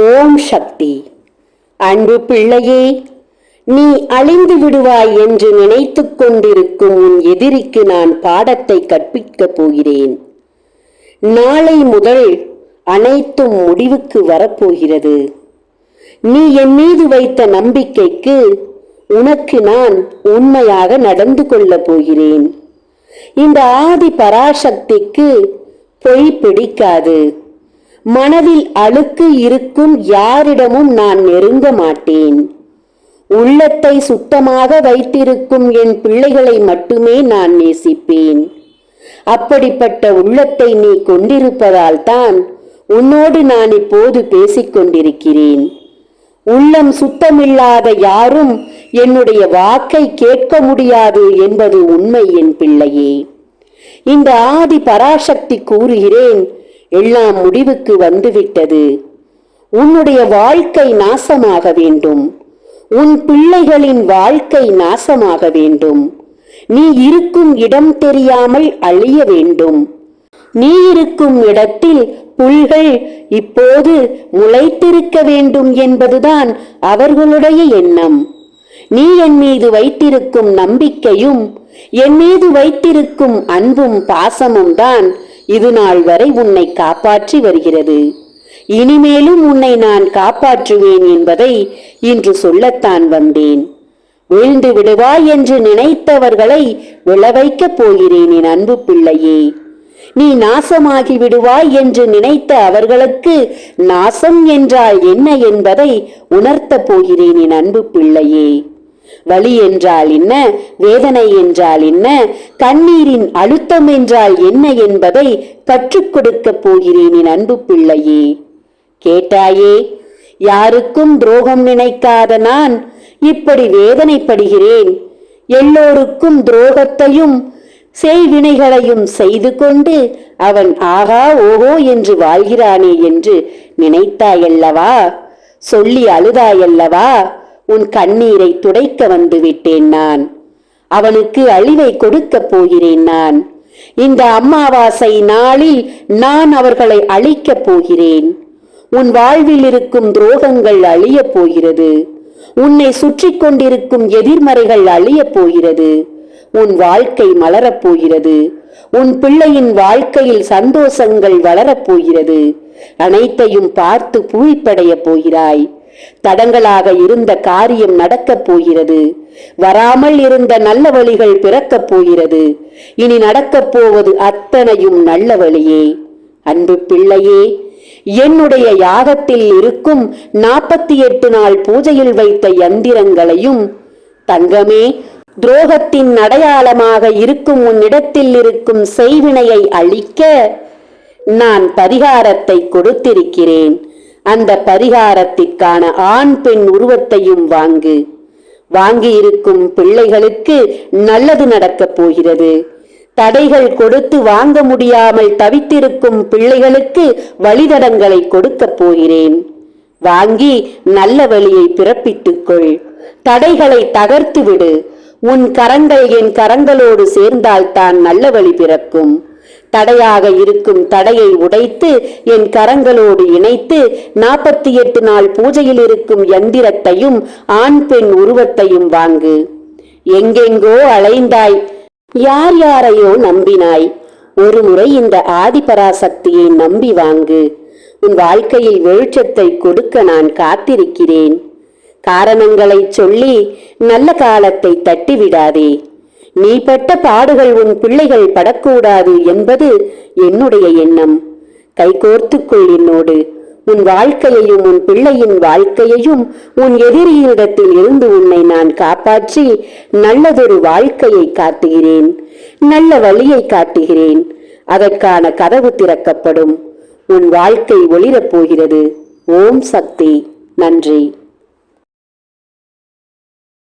ஓம் சக்தி. அன்பு பிள்ளையே நீ அழிந்து விடுவாய் என்று நினைத்துக் கொண்டிருக்கும் உன் எதிரிக்கு நான் பாடத்தை கற்பிக்கப் போகிறேன். நாளை முதல் அனைத்தும் முடிவுக்கு வரப்போகிறது. நீ என் மீது வைத்த நம்பிக்கைக்கு உனக்கு நான் உண்மையாக நடந்து கொள்ளப் போகிறேன். இந்த ஆதி பராசக்திக்கு பொய் பிடிக்காது. மனதில் அழுக்கு இருக்கும் யாரிடமும் நான் நெருங்க மாட்டேன். உள்ளத்தை சுத்தமாக வைத்திருக்கும் என் பிள்ளைகளை மட்டுமே நான் நேசிப்பேன். அப்படிப்பட்ட உள்ளத்தை நீ கொண்டிருப்பதால் தான் உன்னோடு நான் இப்போது பேசிக் கொண்டிருக்கிறேன். உள்ளம் சுத்தமில்லாத யாரும் என்னுடைய வாக்கை கேட்க முடியாது என்பது உண்மை என் பிள்ளையே. இந்த ஆதி பராசக்தி கூறுகிறேன் எல்லாம் முடிவுக்கு வந்துவிட்டது. உன்னுடைய வாழ்க்கை நாசமாக வேண்டும். உன் பிள்ளைகளின் வாழ்க்கை நாசமாக வேண்டும். நீ இருக்கும் இடம் தெரியாமல் அழிய வேண்டும். நீ இருக்கும் இடத்தில் புல்கள் இப்போது முளைத்திருக்க வேண்டும் என்பதுதான் அவர்களுடைய எண்ணம். நீ என் மீது வைத்திருக்கும் நம்பிக்கையும் என் மீது வைத்திருக்கும் அன்பும் பாசமும் தான் இது நாள் வரை உன்னை காப்பாற்றி வருகிறது. இனிமேலும் உன்னை நான் காப்பாற்றுவேன் என்பதை இன்று சொல்லத்தான் வந்தேன். வீழ்ந்து விடுவாய் என்று நினைத்தவர்களை விழவைக்கப் போகிறேன் என் அன்பு பிள்ளையே. நீ நாசமாகி விடுவாய் என்று நினைத்த அவர்களுக்கு நாசம் என்றால் என்ன என்பதை உணர்த்தப் போகிறேன் என் அன்பு பிள்ளையே. வலி என்றால் என்ன? வேதனை என்றால் என்ன? கண்ணீரின் அழுத்தம் என்றால் என்ன என்பதை கற்றுக் கொடுக்கப் போகிறேன் என் அன்பு பிள்ளையே. கேட்டாயே யாருக்கும் துரோகம் நினைக்காத நான் இப்படி வேதனைப்படுகிறேன். எல்லோருக்கும் துரோகத்தையும் செய்வினைகளையும் செய்து கொண்டு அவன் ஆகா ஓஹோ என்று வாழ்கிறானே என்று நினைத்தாயல்லவா? சொல்லி அழுதாயல்லவா? உன் கண்ணீரை துடைக்க வந்து விட்டேன் நான். அவனுக்கு அழிவை கொடுக்கப் போகிறேன் நான். இந்த அம்மாவாசை நாளில் நான் அவர்களை அழிக்கப் போகிறேன். உன் வாழ்வில் இருக்கும் துரோகங்கள் அழியப் போகிறது. உன்னை சுற்றி கொண்டிருக்கும் எதிர்மறைகள் அழியப் போகிறது. உன் வாழ்க்கை மலரப் போகிறது. உன் பிள்ளையின் வாழ்க்கையில் சந்தோஷங்கள் வளரப் போகிறது. அனைத்தையும் பார்த்து பூரிப்படைய போகிறாய். தடங்களாக இருந்த காரியம் நடக்கப் போகிறது. வராமல் இருந்த நல்ல வழிகள் பிறக்கப் போகிறது. இனி நடக்கப் போவது அத்தனையும் நல்ல வழியே. அன்பு பிள்ளையே என்னுடைய யாகத்தில் இருக்கும் நாற்பத்தி எட்டு நாள் பூஜையில் வைத்த யந்திரங்களையும் தங்கமே துரோகத்தின் அடையாளமாக இருக்கும் உன்னிடத்தில் இருக்கும் செய்வினையை அழிக்க நான் பரிகாரத்தை கொடுத்திருக்கிறேன். அந்த பரிகாரத்திற்கான ஆண் பெண் உருவத்தையும் வாங்கு. வாங்கியிருக்கும் பிள்ளைகளுக்கு நல்லது நடக்கப் போகிறது. தடைகள் கொடுத்து வாங்க முடியாமல் தவித்திருக்கும் பிள்ளைகளுக்கு வழிதடங்களை கொடுக்கப் போகிறேன். வாங்கி நல்ல வழியை பிறப்பித்துக்கொள். தடைகளை தகர்த்து விடு உன் கரங்கள் என் கரங்களோடு சேர்ந்தால்தான் நல்ல வழி பிறக்கும். தடையாக இருக்கும் தடையை உடைத்து என் கரங்களோடு இணைத்து நாற்பத்தி எட்டு நாள் பூஜையில் இருக்கும் யந்திரத்தையும் ஆண் பெண் உருவத்தையும் வாங்கு. எங்கெங்கோ அலைந்தாய். யார் யாரையோ நம்பினாய். ஒருமுறை இந்த ஆதிபராசக்தியை நம்பி வாங்கு. உன் வாழ்க்கையில் வெளிச்சத்தை கொடுக்க நான் காத்திருக்கிறேன். காரணங்களை சொல்லி நல்ல காலத்தை தட்டிவிடாதே. நீ பட்ட பாடுகள் உன் பிள்ளைகள் படக்கூடாது என்பது என்னுடைய எண்ணம். கைகோர்த்துக்குள் என்னோடு. உன் வாழ்க்கையையும் உன் பிள்ளையின் வாழ்க்கையையும் உன் எதிரியிடத்தில் இருந்து உன்னை நான் காப்பாற்றி நல்லதொரு வாழ்க்கையை காட்டுகிறேன். நல்ல வழியை காட்டுகிறேன். அதற்கான கதவு திறக்கப்படும். உன் வாழ்க்கை ஒளிரப் போகிறது. ஓம் சக்தி. நன்றி.